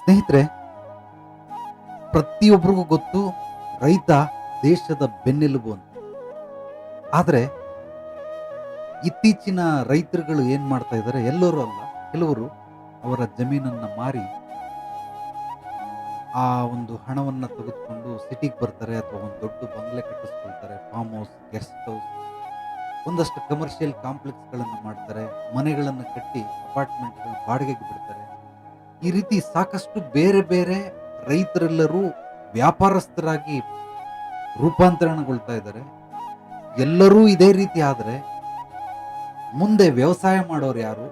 ಸ್ನೇಹಿತರೆ ಪ್ರತಿಯೊಬ್ಬರಿಗೂ ಗೊತ್ತು ರೈತ ದೇಶದ ಬೆನ್ನೆಲುಬು ಅಂತ. ಆದರೆ ಇತ್ತೀಚಿನ ರೈತರುಗಳು ಏನು ಮಾಡ್ತಾ ಇದ್ದಾರೆ, ಎಲ್ಲರೂ ಅಲ್ಲ, ಕೆಲವರು ಅವರ ಜಮೀನನ್ನು ಮಾರಿ ಆ ಒಂದು ಹಣವನ್ನು ತೆಗೆದುಕೊಂಡು ಸಿಟಿಗೆ ಬರ್ತಾರೆ ಅಥವಾ ಒಂದು ದೊಡ್ಡ ಬಂಗ್ಲೆ ಕಟ್ಟಿಸ್ಕೊಳ್ತಾರೆ ಫಾರ್ಮ್ ಹೌಸ್ ಗೆಸ್ಟ್ ಹೌಸ್ ಒಂದಷ್ಟು ಕಮರ್ಷಿಯಲ್ ಕಾಂಪ್ಲೆಕ್ಸ್ಗಳನ್ನು ಮಾಡ್ತಾರೆ, ಮನೆಗಳನ್ನು ಕಟ್ಟಿ ಅಪಾರ್ಟ್ಮೆಂಟ್ಗಳು ಬಾಡಿಗೆಗೆ ಬಿಡ್ತಾರೆ. ಈ ರೀತಿ ಸಾಕಷ್ಟು ಬೇರೆ ಬೇರೆ ರೈತರೆಲ್ಲರೂ ವ್ಯಾಪಾರಸ್ಥರಾಗಿ ರೂಪಾಂತರಣಗೊಳ್ತಾ ಇದ್ದಾರೆ. ಎಲ್ಲರೂ ಇದೇ ರೀತಿ ಆದರೆ ಮುಂದೆ ವ್ಯವಸಾಯ ಮಾಡೋರು ಯಾರು?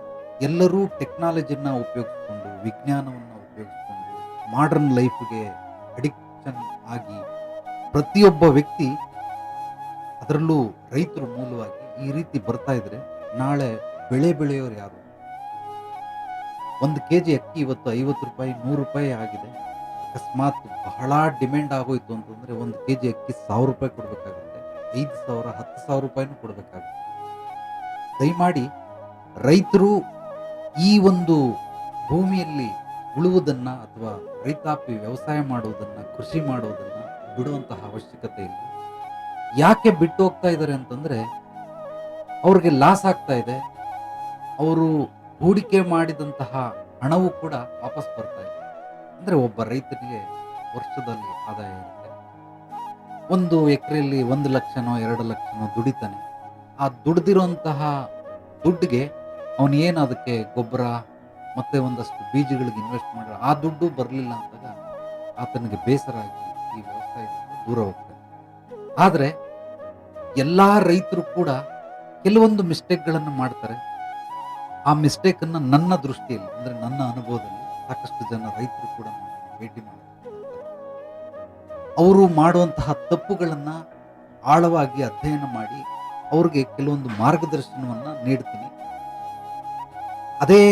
ಎಲ್ಲರೂ ಟೆಕ್ನಾಲಜಿನ ಉಪಯೋಗಿಸ್ಕೊಂಡು, ವಿಜ್ಞಾನವನ್ನು ಉಪಯೋಗಿಸ್ಕೊಂಡು ಮಾಡರ್ನ್ ಲೈಫ್ಗೆ ಅಡಿಕ್ಷನ್ ಆಗಿ ಪ್ರತಿಯೊಬ್ಬ ವ್ಯಕ್ತಿ ಅದರಲ್ಲೂ ರೈತರು ಮೂಲವಾಗಿ ಈ ರೀತಿ ಬರ್ತಾ ಇದ್ರೆ ನಾಳೆ ಬೆಳೆ ಬೆಳೆಯೋರು ಯಾರು? ಒಂದು ಕೆ ಜಿ ಅಕ್ಕಿ ಇವತ್ತು ಐವತ್ತು ರೂಪಾಯಿ, ನೂರು ರೂಪಾಯಿ ಆಗಿದೆ. ಅಕಸ್ಮಾತ್ ಬಹಳ ಡಿಮ್ಯಾಂಡ್ ಆಗೋಯಿತು ಅಂತಂದರೆ ಒಂದು ಕೆ ಜಿ ಅಕ್ಕಿ ಸಾವಿರ ರೂಪಾಯಿ ಕೊಡಬೇಕಾಗುತ್ತೆ. ಐದು ಸಾವಿರ, ಹತ್ತು ಸಾವಿರ ರೂಪಾಯಿನೂ ಕೊಡಬೇಕಾಗುತ್ತೆ. ದಯಮಾಡಿ ರೈತರು ಈ ಒಂದು ಭೂಮಿಯಲ್ಲಿ ಉಳುವುದನ್ನು ಅಥವಾ ರೈತಾಪಿ ವ್ಯವಸಾಯ ಮಾಡೋದನ್ನು, ಕೃಷಿ ಮಾಡೋದನ್ನು ಬಿಡುವಂತಹ ಅವಶ್ಯಕತೆ ಇಲ್ಲ. ಯಾಕೆ ಬಿಟ್ಟು ಹೋಗ್ತಾ ಇದ್ದಾರೆ ಅಂತಂದರೆ ಅವ್ರಿಗೆ ಲಾಸ್ ಆಗ್ತಾ ಇದೆ. ಅವರು ಹೂಡಿಕೆ ಮಾಡಿದಂತಹ ಹಣವು ಕೂಡ ವಾಪಸ್ ಬರ್ತಾ ಇದೆ. ಅಂದ್ರೆ ಒಬ್ಬ ರೈತನಿಗೆ ವರ್ಷದಲ್ಲಿ ಆದಾಯ ಇರುತ್ತೆ. ಒಂದು ಎಕರೆಯಲ್ಲಿ ಒಂದು ಲಕ್ಷನೋ ಎರಡು ಲಕ್ಷನೋ ದುಡಿತಾನೆ. ಆ ದುಡ್ದಿರೋಂತಹ ದುಡ್ಡಿಗೆ ಏನು ಅದಕ್ಕೆ ಗೊಬ್ಬರ ಮತ್ತೆ ಒಂದಷ್ಟು ಬೀಜಗಳಿಗೆ ಇನ್ವೆಸ್ಟ್ ಮಾಡಿದ್ರೆ ಆ ದುಡ್ಡು ಬರಲಿಲ್ಲ ಅಂದಾಗ ಆತನಿಗೆ ಬೇಸರ ಆಗಿ ಈ ವ್ಯವಸಾಯ ದೂರ ಹೋಗ್ತಾನೆ ಆದರೆ ಎಲ್ಲ ರೈತರು ಕೂಡ ಕೆಲವೊಂದು ಮಿಸ್ಟೇಕ್ಗಳನ್ನು ಮಾಡ್ತಾರೆ. ಆ ಮಿಸ್ಟೇಕನ್ನು ನನ್ನ ದೃಷ್ಟಿಯಲ್ಲಿ, ಅಂದರೆ ನನ್ನ ಅನುಭವದಲ್ಲಿ ಸಾಕಷ್ಟು ಜನ ರೈತರು ಕೂಡ ಭೇಟಿ ಮಾಡಿ ಅವರು ಮಾಡುವಂತಹ ತಪ್ಪುಗಳನ್ನು ಆಳವಾಗಿ ಅಧ್ಯಯನ ಮಾಡಿ ಅವ್ರಿಗೆ ಕೆಲವೊಂದು ಮಾರ್ಗದರ್ಶನವನ್ನು ನೀಡ್ತೀನಿ. ಅದೇ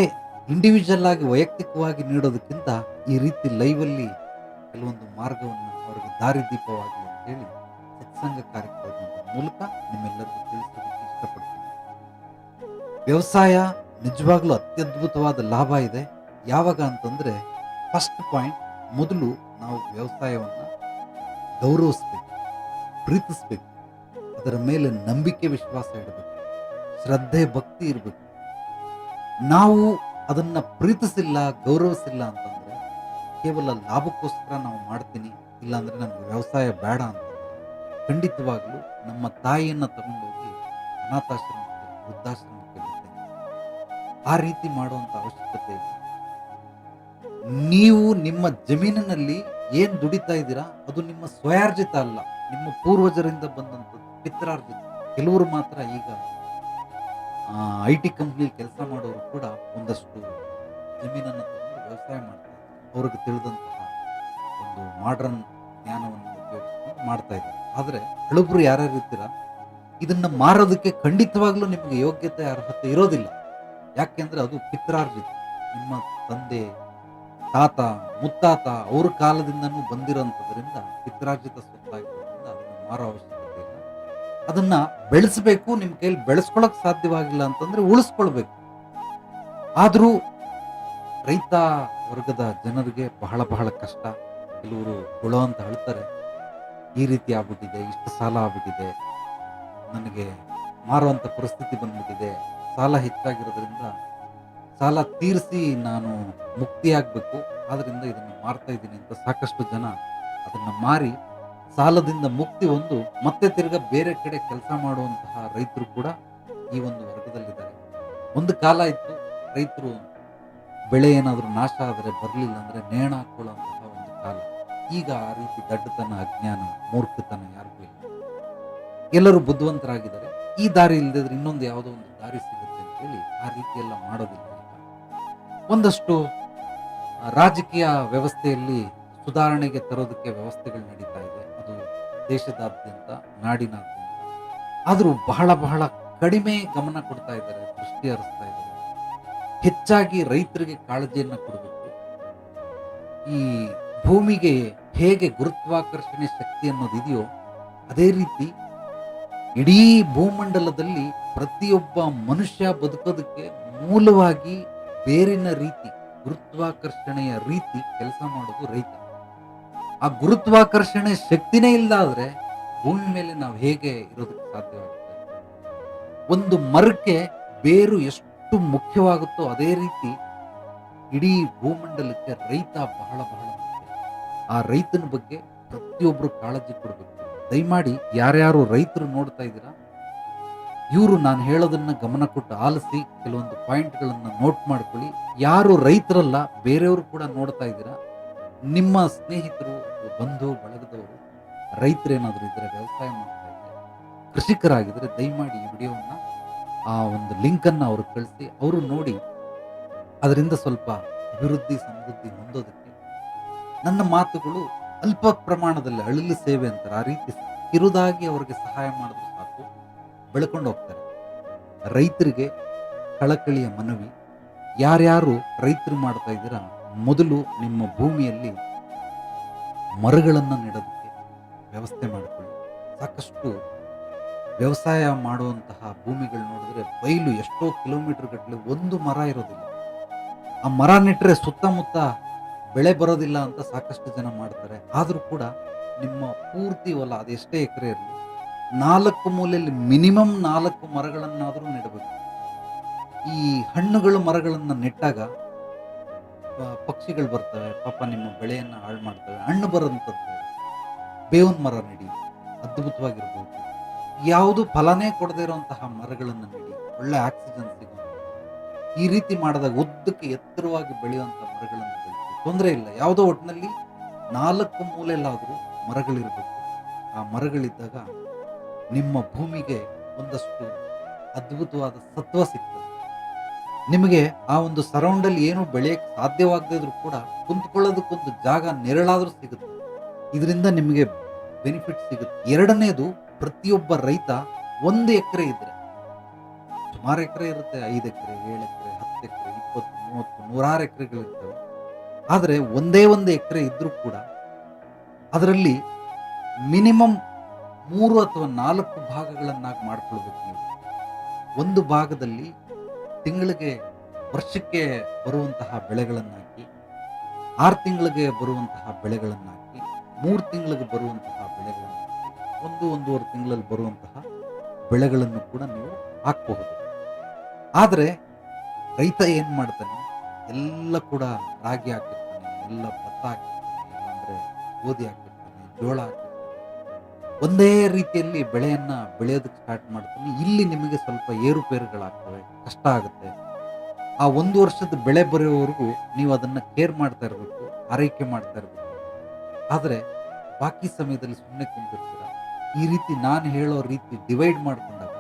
ಇಂಡಿವಿಜುವಲ್ ಆಗಿ, ವೈಯಕ್ತಿಕವಾಗಿ ನೀಡೋದಕ್ಕಿಂತ ಈ ರೀತಿ ಲೈವಲ್ಲಿ ಕೆಲವೊಂದು ಮಾರ್ಗವನ್ನು ಅವರಿಗೆ ದಾರಿದೀಪವಾಗಲಿ ಅಂತ ಹೇಳಿ ಸತ್ಸಂಗ ಕಾರ್ಯಕ್ರಮದ ಮೂಲಕ ನಿಮ್ಮೆಲ್ಲರಿಗೂ ತಿಳಿಸೋದಕ್ಕೆ ಇಷ್ಟಪಡ್ತೀನಿ. ವ್ಯವಸಾಯ ನಿಜವಾಗ್ಲೂ ಅತ್ಯದ್ಭುತವಾದ ಲಾಭ ಇದೆ. ಯಾವಾಗ ಅಂತಂದರೆ ಫಸ್ಟ್ ಪಾಯಿಂಟ್ ಮೊದಲು ನಾವು ವ್ಯವಸಾಯವನ್ನು ಗೌರವಿಸ್ಬೇಕು, ಪ್ರೀತಿಸ್ಬೇಕು. ಅದರ ಮೇಲೆ ನಂಬಿಕೆ, ವಿಶ್ವಾಸ ಇಡಬೇಕು. ಶ್ರದ್ಧೆ, ಭಕ್ತಿ ಇರಬೇಕು. ನಾವು ಅದನ್ನು ಪ್ರೀತಿಸಿಲ್ಲ, ಗೌರವಿಸಿಲ್ಲ ಅಂತಂದರೆ, ಕೇವಲ ಲಾಭಕ್ಕೋಸ್ಕರ ನಾವು ಮಾಡ್ತೀನಿ, ಇಲ್ಲಾಂದರೆ ನಮ್ಗೆ ವ್ಯವಸಾಯ ಬೇಡ ಅಂತ. ಖಂಡಿತವಾಗಲೂ ನಮ್ಮ ತಾಯಿಯನ್ನು ತಗೊಂಡೋಗಿ ಅನಾಥಾಶ್ರಮಕ್ಕೆ, ವೃದ್ಧಾಶ್ರಮಕ್ಕೆ ಬಿಡ್ತೇನೆ ಆ ರೀತಿ ಮಾಡುವಂಥ ಅವಶ್ಯಕತೆ ಇದೆ. ನೀವು ನಿಮ್ಮ ಜಮೀನಿನಲ್ಲಿ ಏನು ದುಡಿತಾ ಇದ್ದೀರಾ, ಅದು ನಿಮ್ಮ ಸ್ವಯಾರ್ಜಿತ ಅಲ್ಲ. ನಿಮ್ಮ ಪೂರ್ವಜರಿಂದ ಬಂದಂಥದ್ದು ಪಿತ್ರಾರ್ಜಿತ. ಕೆಲವರು ಮಾತ್ರ ಈಗ ಐ ಟಿ ಕಂಪ್ನಿಯಲ್ಲಿ ಕೆಲಸ ಮಾಡೋರು ಕೂಡ ಒಂದಷ್ಟು ಜಮೀನನ್ನು ತಗೊಂಡು ವ್ಯವಸಾಯ ಮಾಡ್ತಾರೆ ಅವ್ರಿಗೆ ತಿಳಿದಂತಹ ಒಂದು ಮಾಡ್ರನ್ ಜ್ಞಾನವನ್ನು ಉಪಯೋಗಿಸ್ಕೊಂಡು ಮಾಡ್ತಾ ಇದ್ದಾರೆ. ಆದರೆ ಹಳಬರು ಯಾರ್ಯಾರು ಇರ್ತೀರಾ, ಇದನ್ನು ಮಾರೋದಕ್ಕೆ ಖಂಡಿತವಾಗ್ಲೂ ನಿಮಗೆ ಯೋಗ್ಯತೆ, ಅರ್ಹತೆ ಇರೋದಿಲ್ಲ. ಯಾಕೆಂದ್ರೆ ಅದು ಪಿತ್ರಾರ್ಜಿತ ನಿಮ್ಮ ತಂದೆ, ತಾತ, ಮುತ್ತಾತ ಅವ್ರ ಕಾಲದಿಂದನೂ ಬಂದಿರೋಂಥದ್ರಿಂದ ಪಿತ್ರಾರ್ಜಿತ ಸ್ವತ್ತಾಗಿರೋದ್ರಿಂದ ಅದನ್ನ ಮಾರೋ ಅವಶ್ಯಕತೆ ಇಲ್ಲ. ಅದನ್ನ ಬೆಳೆಸಬೇಕು, ನಿಮ್ಮ ಕೈಯಲ್ಲಿ ಬೆಳೆಸ್ಕೊಳಕ್ ಸಾಧ್ಯವಾಗಿಲ್ಲ ಅಂತಂದ್ರೆ ಉಳಿಸ್ಕೊಳ್ಬೇಕು. ಆದರೂ ರೈತ ವರ್ಗದ ಜನರಿಗೆ ಬಹಳ ಬಹಳ ಕಷ್ಟ. ಕೆಲವರು ಗುಳೋ ಅಂತ ಹೇಳ್ತಾರೆ. ಈ ರೀತಿ ಆಗ್ಬಿಟ್ಟಿದೆ, ಇಷ್ಟು ಸಾಲ ಆಗ್ಬಿಟ್ಟಿದೆ, ನನಗೆ ಮಾರುವಂಥ ಪರಿಸ್ಥಿತಿ ಬಂದ್ಬಿಟ್ಟಿದೆ. ಸಾಲ ಹೆಚ್ಚಾಗಿರೋದ್ರಿಂದ ಸಾಲ ತೀರಿಸಿ ನಾನು ಮುಕ್ತಿಯಾಗಬೇಕು. ಆದ್ದರಿಂದ ಇದನ್ನು ಮಾರ್ತಾ ಇದ್ದೀನಿ ಅಂತ ಸಾಕಷ್ಟು ಜನ ಅದನ್ನ ಮಾರಿ ಸಾಲದಿಂದ ಮುಕ್ತಿ ಹೊಂದು ಮತ್ತೆ ತಿರ್ಗಾ ಬೇರೆ ಕಡೆ ಕೆಲಸ ಮಾಡುವಂತಹ ರೈತರು ಕೂಡ ಈ ಒಂದು ವರ್ಗದಲ್ಲಿದ್ದಾರೆ. ಒಂದು ಕಾಲ ಇತ್ತು ರೈತರು ಬೆಳೆ ಏನಾದರೂ ನಾಶ ಆದರೆ ಬರಲಿಲ್ಲ ಅಂದರೆ ನೇಣ ಹಾಕೊಳ್ಳುವಂತಹ ಒಂದು ಕಾಲ. ಈಗ ಆ ರೀತಿ ದಡ್ಡತನ, ಅಜ್ಞಾನ, ಮೂರ್ಖತನ ಯಾರಿಗೂ ಇಲ್ಲ. ಎಲ್ಲರೂ ಬುದ್ಧಿವಂತರಾಗಿದ್ದಾರೆ. ಈ ದಾರಿ ಇಲ್ಲದಿದ್ರೆ ಇನ್ನೊಂದು ಯಾವುದೋ ಒಂದು ದಾರಿ ಸಿಗುತ್ತೆ. ಅಂತ ಹೇಳಿ ಆ ರೀತಿಯೆಲ್ಲ ಮಾಡೋದಿಲ್ಲ ಒಂದಷ್ಟು ರಾಜಕೀಯ ವ್ಯವಸ್ಥೆಯಲ್ಲಿ ಸುಧಾರಣೆಗೆ ತರೋದಕ್ಕೆ ವ್ಯವಸ್ಥೆಗಳು ನಡೀತಾ ಇದೆ. ಅದು ದೇಶದಾದ್ಯಂತ, ನಾಡಿನಾದ್ಯಂತ. ಆದರೂ ಬಹಳ ಬಹಳ ಕಡಿಮೆ ಗಮನ ಕೊಡ್ತಾ ಇದ್ದಾರೆ, ದೃಷ್ಟಿ ಹರಿಸ್ತಾ ಇದ್ದಾರೆ. ಹೆಚ್ಚಾಗಿ ರೈತರಿಗೆ ಕಾಳಜಿಯನ್ನು ಕೊಡಬೇಕು. ಈ ಭೂಮಿಗೆ ಹೇಗೆ ಗುರುತ್ವಾಕರ್ಷಣೆ ಶಕ್ತಿ ಅನ್ನೋದಿದೆಯೋ, ಅದೇ ರೀತಿ ಇಡೀ ಭೂಮಂಡಲದಲ್ಲಿ ಪ್ರತಿಯೊಬ್ಬ ಮನುಷ್ಯ ಬದುಕೋದಕ್ಕೆ ಮೂಲವಾಗಿ ಬೇರಿನ ರೀತಿ, ಗುರುತ್ವಾಕರ್ಷಣೆಯ ರೀತಿ ಕೆಲಸ ಮಾಡೋದು ರೈತ. ಆ ಗುರುತ್ವಾಕರ್ಷಣೆ ಶಕ್ತಿನೇ ಇಲ್ಲದಾದ್ರೆ ಭೂಮಿ ಮೇಲೆ ನಾವು ಹೇಗೆ ಇರೋದಕ್ಕೆ ಸಾಧ್ಯವಾಗುತ್ತೆ? ಒಂದು ಮರಕ್ಕೆ ಬೇರು ಎಷ್ಟು ಮುಖ್ಯವಾಗುತ್ತೋ ಅದೇ ರೀತಿ ಇಡೀ ಭೂಮಂಡಲಕ್ಕೆ ರೈತ ಬಹಳ ಬಹಳ ಮುಖ್ಯ. ಆ ರೈತನ ಬಗ್ಗೆ ಪ್ರತಿಯೊಬ್ಬರು ಕಾಳಜಿ ಕೊಡಬೇಕು. ದಯಮಾಡಿ ಯಾರ್ಯಾರು ರೈತರು ನೋಡ್ತಾ ಇದ್ದೀರಾ ಇವರು ನಾನು ಹೇಳೋದನ್ನ ಗಮನ ಕೊಟ್ಟು ಆಲಿಸಿ ಕೆಲವೊಂದು ಪಾಯಿಂಟ್ಗಳನ್ನ ನೋಟ್ ಮಾಡ್ಕೊಳ್ಳಿ. ಯಾರು ರೈತರಲ್ಲ, ಬೇರೆಯವರು ಕೂಡ ನೋಡ್ತಾ ಇದ್ದೀರಾ? ನಿಮ್ಮ ಸ್ನೇಹಿತರು, ಬಂಧು, ಬಳಗದವರು, ರೈತರೇನಾದರೂ ಇದ್ರೆ ವ್ಯವಸಾಯ ಮಾಡ್ತಾ ಇದ್ದಾರೆ? ಕೃಷಿಕರಾಗಿದ್ರೆ ದಯಮಾಡಿ ಈ ವಿಡಿಯೋವನ್ನ, ಆ ಒಂದು ಲಿಂಕನ್ನು ಅವ್ರು ಕಳಿಸಿ, ಅವರು ನೋಡಿ, ಅದರಿಂದ ಸ್ವಲ್ಪ ಅಭಿವೃದ್ಧಿ, ಸಮೃದ್ಧಿ ಹೊಂದೋದಕ್ಕೆ ನನ್ನ ಮಾತುಗಳು ಅಲ್ಪ ಪ್ರಮಾಣದಲ್ಲಿ ಅಳಿಲು ಸೇವೆ ಅಂತಾರೆ ಆ ರೀತಿ ಕಿರುದಾಗಿ ಅವರಿಗೆ ಸಹಾಯ ಮಾಡಿದ್ರೆ. ಬೆಳ್ಕೊಂಡು ಹೋಗ್ತಾರೆ. ರೈತರಿಗೆ ಕಳಕಳಿಯ ಮನವಿ. ಯಾರ್ಯಾರು ರೈತರು ಮಾಡ್ತಾ ಇದ್ದೀರಾ, ಮೊದಲು ನಿಮ್ಮ ಭೂಮಿಯಲ್ಲಿ ಮರಗಳನ್ನು ನೆಡೋದಕ್ಕೆ ವ್ಯವಸ್ಥೆ ಮಾಡಿಕೊಳ್ಳಿ. ಸಾಕಷ್ಟು ವ್ಯವಸಾಯ ಮಾಡುವಂತಹ ಭೂಮಿಗಳು ನೋಡಿದ್ರೆ ಬಯಲು ಎಷ್ಟೋ ಕಿಲೋಮೀಟರ್ ಗಟ್ಟಲೆ ಒಂದು ಮರ ಇರೋದಿಲ್ಲ. ಆ ಮರ ನೆಟ್ಟರೆ ಸುತ್ತಮುತ್ತ ಬೆಳೆ ಬರೋದಿಲ್ಲ ಅಂತ ಸಾಕಷ್ಟು ಜನ ಮಾಡ್ತಾರೆ. ಆದರೂ ಕೂಡ ನಿಮ್ಮ ಪೂರ್ತಿ ಹೊಲ ಅದೆಷ್ಟೇ ಎಕರೆ ಇರಲಿ ನಾಲ್ಕು ಮೂಲೆಯಲ್ಲಿ ಮಿನಿಮಮ್ ನಾಲ್ಕು ಮರಗಳನ್ನಾದರೂ ನೆಡಬೇಕು ಈ ಹಣ್ಣುಗಳು ಮರಗಳನ್ನು ನೆಟ್ಟಾಗ ಪಕ್ಷಿಗಳು ಬರ್ತವೆ. ಪಾಪ ನಿಮ್ಮ ಬೆಳೆಯನ್ನು ಹಾಳು ಮಾಡ್ತವೆ. ಹಣ್ಣು ಬರೋಂಥದ್ದು ಬೇವಿನ ಮರ ನೆಡಿ. ಅದ್ಭುತವಾಗಿರ್ಬೋದು. ಯಾವುದು ಫಲನೇ ಕೊಡದೇ ಇರುವಂತಹ ಮರಗಳನ್ನು ನೆಡಿ. ಒಳ್ಳೆ ಆಕ್ಸಿಜನ್ ಸಿಗುವಂಥ ಈ ರೀತಿ ಮಾಡಿದಾಗ ಉದ್ದಕ್ಕೆ ಎತ್ತರವಾಗಿ ಬೆಳೆಯುವಂಥ ಮರಗಳನ್ನು ಬೆಳೆಸಿ. ತೊಂದರೆ ಇಲ್ಲ. ಯಾವುದೋ ಒಟ್ಟಿನಲ್ಲಿ ನಾಲ್ಕು ಮೂಲೆಯಲ್ಲಾದರೂ ಮರಗಳಿರಬೇಕು. ಆ ಮರಗಳಿದ್ದಾಗ ನಿಮ್ಮ ಭೂಮಿಗೆ ಒಂದಷ್ಟು ಅದ್ಭುತವಾದ ಸತ್ವ ಸಿಗ್ತದೆ. ನಿಮಗೆ ಆ ಒಂದು ಸರೌಂಡಲ್ಲಿ ಏನು ಬೆಳೆಯಕ್ಕೆ ಸಾಧ್ಯವಾಗದಿದ್ರು ಕೂಡ ಕುಂತ್ಕೊಳ್ಳೋದಕ್ಕೊಂದು ಜಾಗ ನೆರಳಾದರೂ ಸಿಗುತ್ತೆ. ಇದರಿಂದ ನಿಮಗೆ ಬೆನಿಫಿಟ್ ಸಿಗುತ್ತೆ. ಎರಡನೇದು ಪ್ರತಿಯೊಬ್ಬ ರೈತ ಒಂದು ಎಕರೆ ಇದ್ರೆ, ಸುಮಾರು ಎಕರೆ ಇರುತ್ತೆ, ಐದು ಎಕರೆ, ಏಳು ಎಕರೆ, ಹತ್ತು ಎಕರೆ, ಇಪ್ಪತ್ತು, ಮೂವತ್ತು, ನೂರಾರು ಎಕರೆಗಳಿರ್ತವೆ ಆದರೆ ಒಂದೇ ಒಂದು ಎಕರೆ ಇದ್ದರೂ ಕೂಡ ಅದರಲ್ಲಿ ಮಿನಿಮಮ್ ಮೂರು ಅಥವಾ ನಾಲ್ಕು ಭಾಗಗಳನ್ನಾಗಿ ಮಾಡ್ಕೊಳ್ಬೇಕು ನೀವು. ಒಂದು ಭಾಗದಲ್ಲಿ ತಿಂಗಳಿಗೆ ವರ್ಷಕ್ಕೆ ಬರುವಂತಹ ಬೆಳೆಗಳನ್ನಾಕಿ, ಆರು ತಿಂಗಳಿಗೆ ಬರುವಂತಹ ಬೆಳೆಗಳನ್ನಾಕಿ, ಮೂರು ತಿಂಗಳಿಗೆ ಬರುವಂತಹ ಬೆಳೆಗಳನ್ನು ಒಂದು ಒಂದೂವರೆ ತಿಂಗಳಲ್ಲಿ ಬರುವಂತಹ ಬೆಳೆಗಳನ್ನು ಕೂಡ ನೀವು ಹಾಕಬಹುದು. ಆದರೆ ರೈತ ಏನು ಮಾಡ್ತಾನೆ? ಎಲ್ಲ ಕೂಡ ರಾಗಿ ಹಾಕಿರ್ತಾನೆ, ಎಲ್ಲ ಭತ್ತ ಹಾಕಿರ್ತಾನೆ ಅಂದರೆ ಗೋಧಿ ಹಾಕಿರ್ತಾನೆ, ಜೋಳ ಹಾಕಿರ್ತಾನೆ. ಒಂದೇ ರೀತಿಯಲ್ಲಿ ಬೆಳೆಯನ್ನು ಬೆಳೆಯೋದಕ್ಕೆ ಸ್ಟಾರ್ಟ್ ಮಾಡ್ತೀನಿ. ಇಲ್ಲಿ ನಿಮಗೆ ಸ್ವಲ್ಪ ಏರುಪೇರುಗಳಾಗ್ತವೆ, ಕಷ್ಟ ಆಗುತ್ತೆ. ಆ ಒಂದು ವರ್ಷದ ಬೆಳೆ ಬರೆಯೋವರೆಗೂ ನೀವು ಅದನ್ನು ಕೇರ್ ಮಾಡ್ತಾ ಇರಬೇಕು, ಆರೈಕೆ ಮಾಡ್ತಾ ಇರಬೇಕು. ಆದರೆ ಬಾಕಿ ಸಮಯದಲ್ಲಿ ಸುಮ್ಮನೆ ಕುಂತಿರ್ತೀರ. ಈ ರೀತಿ ನಾನು ಹೇಳೋ ರೀತಿ ಡಿವೈಡ್ ಮಾಡ್ಕೊಂಡಾಗ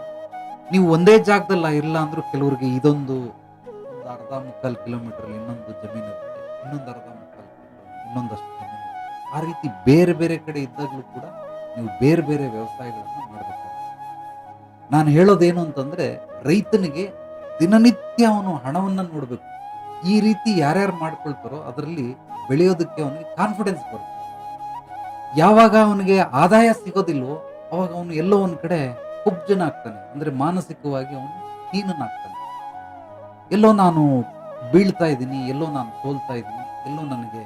ನೀವು ಒಂದೇ ಜಾಗದಲ್ಲ ಇಲ್ಲ ಅಂದರೂ ಕೆಲವರಿಗೆ ಇದೊಂದು ಒಂದು ಅರ್ಧ ಮುಕ್ಕಾಲು ಕಿಲೋಮೀಟರ್ ಇನ್ನೊಂದು ಜಮೀನು ಇರುತ್ತೆ, ಇನ್ನೊಂದು ಅರ್ಧ ಮುಕ್ಕಾಲು ಇನ್ನೊಂದಷ್ಟು ಆ ರೀತಿ ಬೇರೆ ಬೇರೆ ಕಡೆ ಇದ್ದಾಗಲೂ ಕೂಡ ನೀವು ಬೇರೆ ಬೇರೆ ವ್ಯವಸಾಯಗಳನ್ನು ಮಾಡಬೇಕು. ನಾನು ಹೇಳೋದೇನು ಅಂತಂದರೆ, ರೈತನಿಗೆ ದಿನನಿತ್ಯ ಅವನು ಹಣವನ್ನು ನೋಡಬೇಕು. ಈ ರೀತಿ ಯಾರ್ಯಾರು ಮಾಡ್ಕೊಳ್ತಾರೋ ಅದರಲ್ಲಿ ಬೆಳೆಯೋದಕ್ಕೆ ಅವನಿಗೆ ಕಾನ್ಫಿಡೆನ್ಸ್ ಬರುತ್ತೆ. ಯಾವಾಗ ಅವನಿಗೆ ಆದಾಯ ಸಿಗೋದಿಲ್ವೋ, ಅವಾಗ ಅವನು ಎಲ್ಲೋ ಒಂದು ಕಡೆ ಕುಬ್ಜನ ಆಗ್ತಾನೆ ಅಂದರೆ ಮಾನಸಿಕವಾಗಿ ಅವನು ಹೀನನಾಗ್ತಾನೆ. ಎಲ್ಲೋ ನಾನು ಬೀಳ್ತಾ ಇದ್ದೀನಿ, ಎಲ್ಲೋ ನಾನು ಸೋಲ್ತಾ ಇದ್ದೀನಿ, ಎಲ್ಲೋ ನನಗೆ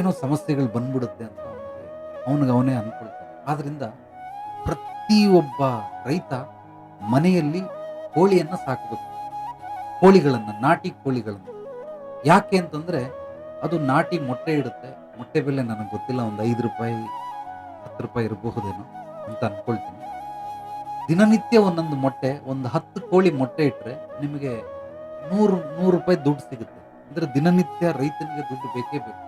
ಏನೋ ಸಮಸ್ಯೆಗಳು ಬಂದ್ಬಿಡುತ್ತೆ ಅಂತ ಅವನಿಗೆ ಅವನಿಗೆ ಅವನೇ ಅನ್ಕೊಳ್ತಾನೆ. ಆದ್ರಿಂದ ಪ್ರತಿಯೊಬ್ಬ ರೈತ ಮನೆಯಲ್ಲಿ ಕೋಳಿಯನ್ನು ಸಾಕಬೇಕು. ಕೋಳಿಗಳನ್ನು, ನಾಟಿ ಕೋಳಿಗಳನ್ನು. ಯಾಕೆ ಅಂತಂದ್ರೆ ಅದು ನಾಟಿ ಮೊಟ್ಟೆ ಇಡುತ್ತೆ. ಮೊಟ್ಟೆ ಬೆಲೆ ನನಗೆ ಗೊತ್ತಿಲ್ಲ, ಒಂದು ಐದು ರೂಪಾಯಿ, ಹತ್ತು ರೂಪಾಯಿ ಇರಬಹುದೇನೋ ಅಂತ ಅಂದ್ಕೊಳ್ತೀನಿ ದಿನನಿತ್ಯ ಒಂದೊಂದು ಮೊಟ್ಟೆ, ಒಂದು ಹತ್ತು ಕೋಳಿ ಮೊಟ್ಟೆ ಇಟ್ಟರೆ ನಿಮಗೆ ನೂರು ನೂರು ರೂಪಾಯಿ ದುಡ್ಡು ಸಿಗುತ್ತೆ. ಅಂದ್ರೆ ದಿನನಿತ್ಯ ರೈತನಿಗೆ ದುಡ್ಡು ಬೇಕೇ ಬೇಕು.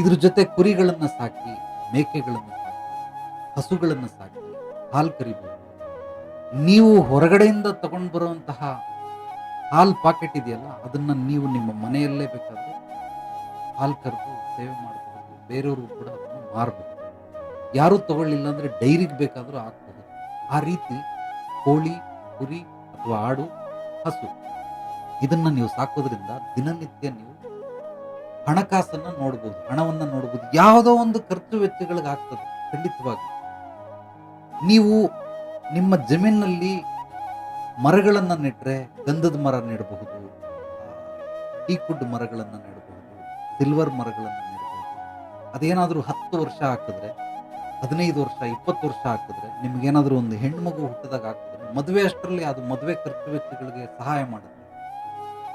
ಇದ್ರ ಜೊತೆ ಕುರಿಗಳನ್ನು ಸಾಕಿ, ಮೇಕೆಗಳನ್ನು ಹಸುಗಳನ್ನು ಸಾಕಿ, ಹಾಲು ಕರಿಬೋದು. ನೀವು ಹೊರಗಡೆಯಿಂದ ತಗೊಂಡು ಬರುವಂತಹ ಹಾಲು ಪಾಕೆಟ್ ಇದೆಯಲ್ಲ, ಅದನ್ನು ನೀವು ನಿಮ್ಮ ಮನೆಯಲ್ಲೇ ಬೇಕಾದ್ರೆ ಹಾಲು ಕರೆದು ಸೇವೆ ಮಾಡಬಹುದು ಬೇರೆಯವರು ಕೂಡ ಅದನ್ನು ಮಾರಬಹುದು ಯಾರೂ ತಗೊಳ್ಳಿಲ್ಲ ಅಂದರೆ ಡೈರಿಗೆ ಬೇಕಾದರೂ ಹಾಕ್ಬೋದು. ಆ ರೀತಿ ಕೋಳಿ, ಕುರಿ ಅಥವಾ ಆಡು, ಹಸು, ಇದನ್ನು ನೀವು ಸಾಕೋದ್ರಿಂದ ದಿನನಿತ್ಯ ನೀವು ಹಣಕಾಸನ್ನು ನೋಡ್ಬೋದು. ಹಣವನ್ನು ನೋಡ್ಬೋದು. ಯಾವುದೋ ಒಂದು ಖರ್ಚು ವೆಚ್ಚಗಳಿಗೆ ಆಗ್ತದೆ ಖಂಡಿತವಾಗಿ. ನೀವು ನಿಮ್ಮ ಜಮೀನಿನಲ್ಲಿ ಮರಗಳನ್ನು ನೆಟ್ಟರೆ ಗಂಧದ ಮರ ನೆಡಬಹುದು ಟೀಕುಡ್ ಮರಗಳನ್ನು ನೆಡಬಹುದು, ಸಿಲ್ವರ್ ಮರಗಳನ್ನು ನೆಡಬಹುದು. ಅದೇನಾದರೂ ಹತ್ತು ವರ್ಷ ಹಾಕಿದ್ರೆ, ಹದಿನೈದು ವರ್ಷ, ಇಪ್ಪತ್ತು ವರ್ಷ ಹಾಕಿದ್ರೆ ನಿಮಗೇನಾದರೂ ಒಂದು ಹೆಣ್ಮಗು ಹುಟ್ಟಿದಾಗ ಹಾಕಿದ್ರೆ ಮದುವೆ ಅಷ್ಟರಲ್ಲಿ ಅದು ಮದುವೆ ಖರ್ಚು ವೆಚ್ಚಗಳಿಗೆ ಸಹಾಯ ಮಾಡುತ್ತೆ.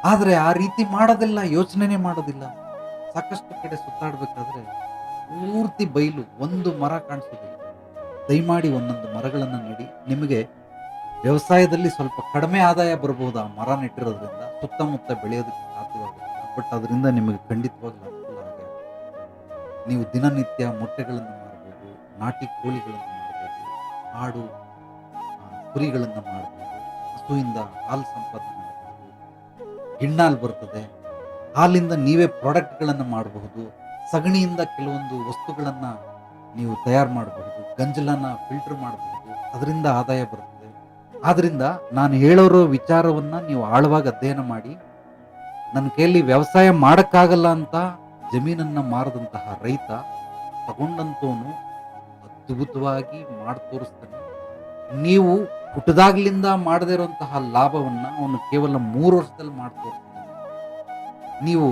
ಆದರೆ ಆ ರೀತಿ ಮಾಡೋದಿಲ್ಲ, ಯೋಚನೆನೇ ಮಾಡೋದಿಲ್ಲ. ಸಾಕಷ್ಟು ಕಡೆ ಸುತ್ತಾಡಬೇಕಾದ್ರೆ ಪೂರ್ತಿ ಬೈಲು, ಒಂದು ಮರ ಕಾಣಿಸೋದಿಲ್ಲ. ದಯಮಾಡಿ ಒಂದೊಂದು ಮರಗಳನ್ನು ನೆಡಿ. ನಿಮಗೆ ವ್ಯವಸಾಯದಲ್ಲಿ ಸ್ವಲ್ಪ ಕಡಿಮೆ ಆದಾಯ ಬರಬಹುದು? ಆ ಮರ ನೆಟ್ಟಿರೋದ್ರಿಂದ, ಸುತ್ತಮುತ್ತ ಬೆಳೆಯೋದಕ್ಕೆ ಸಾಧ್ಯವಾಗುತ್ತೆ? ಬಟ್ ಅದರಿಂದ ನಿಮಗೆ ಖಂಡಿತವಾಗ್ಲೂ ಅನುಕೂಲ ಆಗೇ ಆಗುತ್ತೆ. ನೀವು ದಿನನಿತ್ಯ ಮೊಟ್ಟೆಗಳನ್ನು ಮಾಡಬಹುದು ನಾಟಿ ಕೋಳಿಗಳನ್ನು ಮಾಡಬಹುದು ಆಡು ಕುರಿಗಳನ್ನು ಮಾಡಬಹುದು ಹಸುವಿಂದ ಹಾಲು ಸಂಪಾದನೆ ಮಾಡಬಹುದು ಗಿಣ್ಣಾಲ್ ಬರ್ತದೆ. ಹಾಲಿಂದ ನೀವೇ ಪ್ರಾಡಕ್ಟ್ಗಳನ್ನು ಮಾಡಬಹುದು. ಸಗಣಿಯಿಂದ ಕೆಲವೊಂದು ವಸ್ತುಗಳನ್ನು ನೀವು ತಯಾರು ಮಾಡಬಹುದು ಗಂಜಲನ್ನ ಫಿಲ್ಟರ್ ಮಾಡಬಹುದು, ಅದರಿಂದ ಆದಾಯ ಬರ್ತದೆ. ಆದ್ದರಿಂದ ನಾನು ಹೇಳೋರೋ ವಿಚಾರವನ್ನ ನೀವು ಆಳವಾಗಿ ಅಧ್ಯಯನ ಮಾಡಿ, ನನ್ನ ಕೈಯಲ್ಲಿ ವ್ಯವಸಾಯ ಮಾಡೋಕ್ಕಾಗಲ್ಲ ಅಂತ ಜಮೀನನ್ನ ಮಾರದಂತಹ ರೈತ ತಗೊಂಡಂತವನು ಅದ್ಭುತವಾಗಿ ಮಾಡಿ ತೋರಿಸ್ತಾನೆ. ನೀವು ಹುಟ್ಟದಾಗ್ಲಿಂದ ಮಾಡದೇ ಇರುವಂತಹ ಲಾಭವನ್ನ ಅವನು ಕೇವಲ ಮೂರು ವರ್ಷದಲ್ಲಿ ಮಾಡಿ ತೋರಿಸ್ತಾನೆ. ನೀವು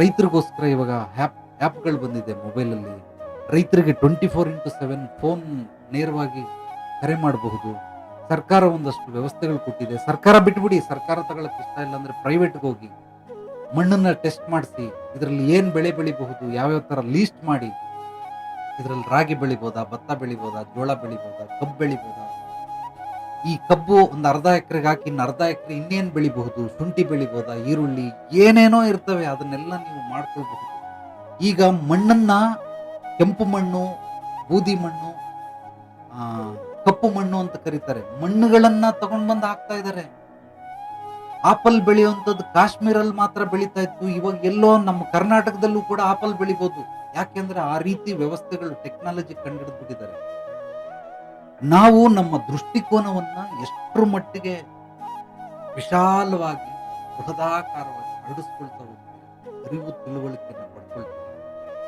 ರೈತರಿಗೋಸ್ಕರ ಇವಾಗ ಆ್ಯಪ್ ಆ್ಯಪ್ಗಳು ಬಂದಿದೆ ಮೊಬೈಲಲ್ಲಿ. ರೈತರಿಗೆ twenty four into seven phone ನೇರವಾಗಿ ಕರೆ ಮಾಡಬಹುದು. ಸರ್ಕಾರ ಒಂದಷ್ಟು ವ್ಯವಸ್ಥೆಗಳು ಕೊಟ್ಟಿದೆ. ಸರ್ಕಾರ ಬಿಟ್ಬಿಡಿ, ಸರ್ಕಾರ ತಗೊಳ್ಳೋಕೆ ಇಷ್ಟ ಇಲ್ಲ ಅಂದರೆ ಪ್ರೈವೇಟ್ಗೆ ಹೋಗಿ ಮಣ್ಣನ್ನು ಟೆಸ್ಟ್ ಮಾಡಿಸಿ, ಇದರಲ್ಲಿ ಏನು ಬೆಳೆ ಬೆಳಿಬಹುದು, ಯಾವ್ಯಾವ ಥರ ಲೀಸ್ಟ್ ಮಾಡಿ, ಇದರಲ್ಲಿ ರಾಗಿ ಬೆಳಿಬೋದಾ, ಭತ್ತ ಬೆಳಿಬೋದಾ, ಜೋಳ ಬೆಳಿಬೋದಾ, ಕಬ್ಬು ಬೆಳಿಬೋದಾ? ಈ ಕಬ್ಬು ಒಂದು ಅರ್ಧ ಎಕರೆಗೆ ಹಾಕಿ ಇನ್ನು ಅರ್ಧ ಎಕರೆ ಇನ್ನೇನು ಬೆಳಿಬಹುದು, ಶುಂಠಿ ಬೆಳಿಬೋದಾ, ಈರುಳ್ಳಿ, ಏನೇನೋ ಇರ್ತವೆ, ಅದನ್ನೆಲ್ಲ ನೀವು ಮಾಡ್ಕೊಳ್ಬಹುದು. ಈಗ ಮಣ್ಣನ್ನ ಕೆಂಪು ಮಣ್ಣು, ಬೂದಿ ಮಣ್ಣು ಕಪ್ಪು ಮಣ್ಣು ಅಂತ ಕರೀತಾರೆ. ಮಣ್ಣುಗಳನ್ನ ತಗೊಂಡ್ ಬಂದು ಹಾಕ್ತಾ ಇದ್ದಾರೆ ಆಪಲ್ ಬೆಳೆಯುವಂಥದ್ದು ಕಾಶ್ಮೀರಲ್ಲಿ ಮಾತ್ರ ಬೆಳೀತಾ ಇತ್ತು. ಇವಾಗ ಎಲ್ಲೋ ನಮ್ಮ ಕರ್ನಾಟಕದಲ್ಲೂ ಕೂಡ ಆಪಲ್ ಬೆಳಿಬಹುದು ಯಾಕೆಂದ್ರೆ ಆ ರೀತಿ ವ್ಯವಸ್ಥೆಗಳು ಟೆಕ್ನಾಲಜಿ ಕಂಡುಹಿಡಿದ್ಬಿಟ್ಟಿದ್ದಾರೆ. ನಾವು ನಮ್ಮ ದೃಷ್ಟಿಕೋನವನ್ನ ಎಷ್ಟರ ಮಟ್ಟಿಗೆ ವಿಶಾಲವಾಗಿ ಬೃಹದಾಕಾರವಾಗಿ ಹರಡಿಸ್ಕೊಳ್ತಾ ಹೋಗ್ತೀವಿ. ಅರಿವು ತಿಳುವಳಿಕೆ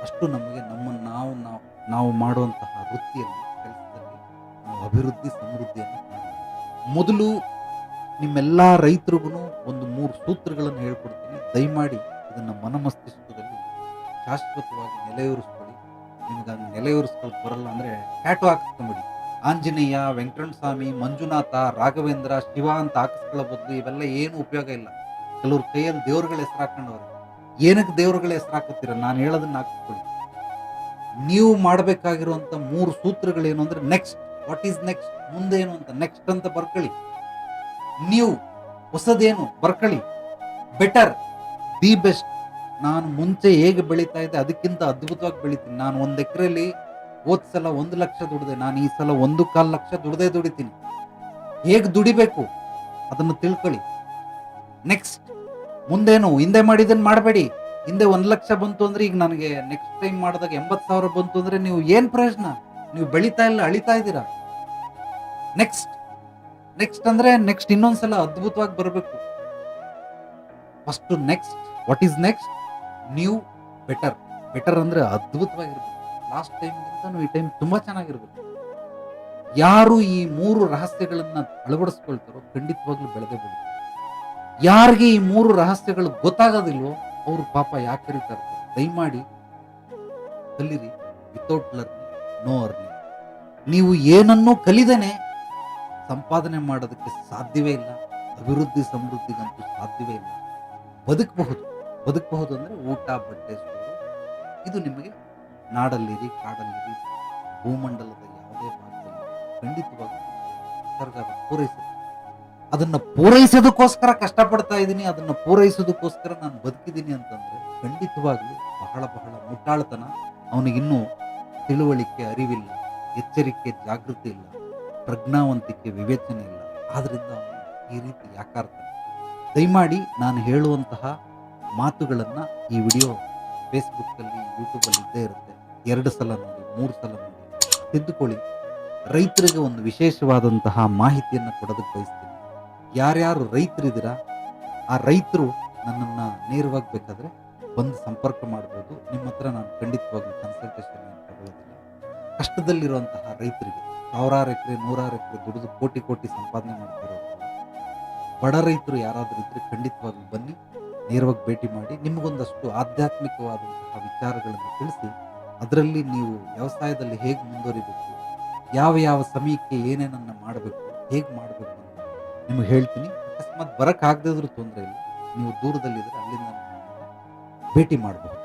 ಅಷ್ಟು ನಮಗೆ ನಮ್ಮನ್ನು ನಾವು ನಾವು ನಾವು ಮಾಡುವಂತಹ ವೃತ್ತಿಯನ್ನು, ಕೆಲಸದಲ್ಲಿ ನಾವು ಅಭಿವೃದ್ಧಿ ಸಮೃದ್ಧಿಯನ್ನು ಮೊದಲು ನಿಮ್ಮೆಲ್ಲ ರೈತರಿಗೂ ಒಂದು ಮೂರು ಸೂತ್ರಗಳನ್ನು ಹೇಳ್ಕೊಡ್ತೀನಿ. ದಯಮಾಡಿ ಇದನ್ನು ಮನಮಸ್ತಿಷ್ಕದಲ್ಲಿ ಶಾಶ್ವತವಾಗಿ ನೆಲೆಯೂರಿಸ್ಕೊಳ್ಳಿ. ನಿಮ್ಗೆ ಅದನ್ನು ನೆಲೆಯೂರಿಸ್ಕೊಳ್ಳೋಕೆ ಬರಲ್ಲ ಅಂದರೆ ಟ್ಯಾಟು ಹಾಕಿಸ್ಕೊಂಬಿಡಿ. ಆಂಜನೇಯ ವೆಂಕಟಸ್ವಾಮಿ ಸ್ವಾಮಿ ಮಂಜುನಾಥ, ರಾಘವೇಂದ್ರ, ಶಿವ ಅಂತ ಹಾಕಿಸ್ಕೊಳ್ಳೋ ಬದಲು ಇವೆಲ್ಲ ಏನು ಉಪಯೋಗ ಇಲ್ಲ. ಕೆಲವ್ರ ಕೈಯಲ್ಲಿ ದೇವ್ರಗಳ ಹೆಸರು ಹಾಕೊಂಡವ್ರೆ ಏನಕ್ಕೆ ದೇವ್ರಗಳ ಹೆಸರು ಹಾಕುತ್ತೀರ? ನಾನು ಹೇಳೋದನ್ನ ಹಾಕಿಸ್ಕೊಳ್ಳಿ ನೀವು ಮಾಡಬೇಕಾಗಿರುವಂಥ ಮೂರು ಸೂತ್ರಗಳೇನು ಅಂದರೆ ನೆಕ್ಸ್ಟ್ ವಾಟ್ ಈಸ್ ನೆಕ್ಸ್ಟ್ ಮುಂದೇನು ಅಂತ ನೆಕ್ಸ್ಟ್ ಅಂತ ಬರ್ಕೊಳ್ಳಿ. ನೀವು ಹೊಸದೇನು ಬರ್ಕೊಳ್ಳಿ. ಬೆಟರ್ ದಿ ಬೆಸ್ಟ್ ನಾನು ಮುಂಚೆ ಹೇಗೆ ಬೆಳೀತಾ ಇದ್ದೆ ಅದಕ್ಕಿಂತ ಅದ್ಭುತವಾಗಿ ಬೆಳಿತೀನಿ. ನಾನು ಒಂದು ಎಕರೆಯಲ್ಲಿ ಹೋದ ಸಲ ಒಂದು ಲಕ್ಷ ದುಡಿದೆ, ನಾನು ಈ ಸಲ ಒಂದು ಕಾಲು ಲಕ್ಷ ದುಡ್ದೇ ದುಡಿತೀನಿ. ಹೇಗೆ ದುಡಿಬೇಕು? ಅದನ್ನು ತಿಳ್ಕೊಳ್ಳಿ. ನೆಕ್ಸ್ಟ್ ಮುಂದೇನು, ಹಿಂದೆ ಮಾಡಿದ್ದನ್ನು ಮಾಡಬೇಡಿ. ಹಿಂದೆ ಒಂದು ಲಕ್ಷ ಬಂತು ಅಂದ್ರೆ ಈಗ ನನಗೆ ನೆಕ್ಸ್ಟ್ ಟೈಮ್ ಮಾಡಿದಾಗ ಎಂಬತ್ ಸಾವಿರ ಬಂತು ಅಂದ್ರೆ ನೀವು ಏನ್ ಪ್ರಯೋಜನ? ನೀವು ಬೆಳಿತಾ ಇಲ್ಲ, ಅಳಿತಾ ಇದ್ದೀರಾ? ನೆಕ್ಸ್ಟ್ ನೆಕ್ಸ್ಟ್ ಅಂದ್ರೆ ನೆಕ್ಸ್ಟ್ ಇನ್ನೊಂದ್ಸಲ ಅದ್ಭುತವಾಗಿ ಬರಬೇಕು. First next what is next new better better ಅಂದ್ರೆ ಅದ್ಭುತವಾಗಿರ್ಬೇಕು. ಲಾಸ್ಟ್ ಟೈಮ್ಗಿಂತ ಈ ಟೈಮ್ ತುಂಬಾ ಚೆನ್ನಾಗಿರ್ಬೇಕು. ಯಾರು ಈ ಮೂರು ರಹಸ್ಯಗಳನ್ನ ಅಳವಡಿಸ್ಕೊಳ್ತಾರೋ ಖಂಡಿತವಾಗ್ಲೂ ಬೆಳೆದೇ ಬೆಳಿತಾರೆ. ಯಾರಿಗೆ ಈ ಮೂರು ರಹಸ್ಯಗಳು ಗೊತ್ತಾಗೋದಿಲ್ವೋ ಅವರು ಪಾಪ ಯಾಕೆ ಕರೀತಾ ಇರ್ತಾರೆ ದಯಮಾಡಿ ಕಲೀರಿ. ವಿತೌಟ್ ಲರ್ನಿಂಗ್ ನೋ ಅರ್ನಿಂಗ್ ನೀವು ಏನನ್ನೂ ಕಲಿದನೆ ಸಂಪಾದನೆ ಮಾಡೋದಕ್ಕೆ ಸಾಧ್ಯವೇ ಇಲ್ಲ. ಅಭಿವೃದ್ಧಿ ಸಮೃದ್ಧಿಗಂತೂ ಸಾಧ್ಯವೇ ಇಲ್ಲ. ಬದುಕಬಹುದು. ಬದುಕಬಹುದು ಅಂದರೆ ಊಟ, ಬಟ್ಟೆ ಇದು ನಿಮಗೆ ನಾಡಲ್ಲಿರಿ, ಕಾಡಲ್ಲಿರಿ, ಭೂಮಂಡಲದ ಯಾವುದೇ ಭಾಗದಲ್ಲಿ ಖಂಡಿತವಾಗಿ ಸರ್ಕಾರ ಪೂರೈಸುತ್ತೆ. ಅದನ್ನ ಪೂರೈಸೋದಕ್ಕೋಸ್ಕರ ಕಷ್ಟಪಡ್ತಾ ಇದ್ದೀನಿ ಅದನ್ನು ಪೂರೈಸೋದಕ್ಕೋಸ್ಕರ ನಾನು ಬದುಕಿದ್ದೀನಿ ಅಂತಂದ್ರೆ ಖಂಡಿತವಾಗ್ಲೂ ಬಹಳ ಬಹಳ ಮುಟ್ಟಾಳತನ. ಅವನಿಗಿನ್ನೂ ತಿಳುವಳಿಕೆ ಅರಿವಿಲ್ಲ, ಎಚ್ಚರಿಕೆ ಜಾಗೃತಿ ಇಲ್ಲ, ಪ್ರಜ್ಞಾವಂತಿಕೆ ವಿವೇಚನೆ ಇಲ್ಲ. ಆದ್ದರಿಂದ ಅವನು ಈ ರೀತಿ ಯಾಕಾರ್ತಾನೆ? ದಯಮಾಡಿ ನಾನು ಹೇಳುವಂತಹ ಮಾತುಗಳನ್ನು ಈ ವಿಡಿಯೋ ಫೇಸ್ಬುಕ್ಕಲ್ಲಿ, ಯೂಟ್ಯೂಬಲ್ಲಿ ಇದ್ದೇ ಇರುತ್ತೆ. ಎರಡು ಸಲ ನೋಡಿ, ಮೂರು ಸಲ ನೋಡಿ. ತಿದ್ದುಕೊಳ್ಳಿ ರೈತರಿಗೆ ಒಂದು ವಿಶೇಷವಾದಂತಹ ಮಾಹಿತಿಯನ್ನು ಕೊಡೋದಕ್ಕೆ ಬಯಸ್ತೀನಿ. ಯಾರ್ಯಾರು ರೈತರಿದ್ದೀರಾ, ಆ ರೈತರು ನನ್ನನ್ನು ನೇರವಾಗಿ ಬೇಕಾದರೆ ಬಂದು ಸಂಪರ್ಕ ಮಾಡ್ಬೋದು. ನಿಮ್ಮ ಹತ್ರ ನಾನು ಖಂಡಿತವಾಗ್ಲೂ ಕನ್ಸಲ್ಟೇಷನ್ ತಗೊಳ್ಳೋದಿಲ್ಲ ಕಷ್ಟದಲ್ಲಿರುವಂತಹ ರೈತರಿಗೆ, ಸಾವಿರಾರು ಎಕರೆ, ನೂರಾರು ಎಕರೆ ದುಡಿದು ಕೋಟಿ ಕೋಟಿ ಸಂಪಾದನೆ ಮಾಡ್ತಾ ಇರೋರು ಬಡ ರೈತರು ಯಾರಾದರೂ ಇದ್ದರೆ ಖಂಡಿತವಾಗ್ಲೂ ಬನ್ನಿ, ನೇರವಾಗಿ ಭೇಟಿ ಮಾಡಿ, ನಿಮಗೊಂದಷ್ಟು ಆಧ್ಯಾತ್ಮಿಕವಾದಂತಹ ವಿಚಾರಗಳನ್ನು ತಿಳಿಸಿ, ಅದರಲ್ಲಿ ನೀವು ವ್ಯವಸಾಯದಲ್ಲಿ ಹೇಗೆ ಮುಂದುವರಿಬೇಕು, ಯಾವ ಯಾವ ಸಮಯಕ್ಕೆ ಏನೇನನ್ನು ಮಾಡಬೇಕು, ಹೇಗೆ ಮಾಡಬೇಕು ನಿಮಗೆ ಹೇಳ್ತೀನಿ ಅಕಸ್ಮಾತ್ ಬರೋಕ್ಕಾಗದಿದ್ರೂ ತೊಂದರೆ ಇಲ್ಲ. ನೀವು ದೂರದಲ್ಲಿದ್ದರೆ ಅಲ್ಲಿಂದ ಭೇಟಿ ಮಾಡಬಹುದು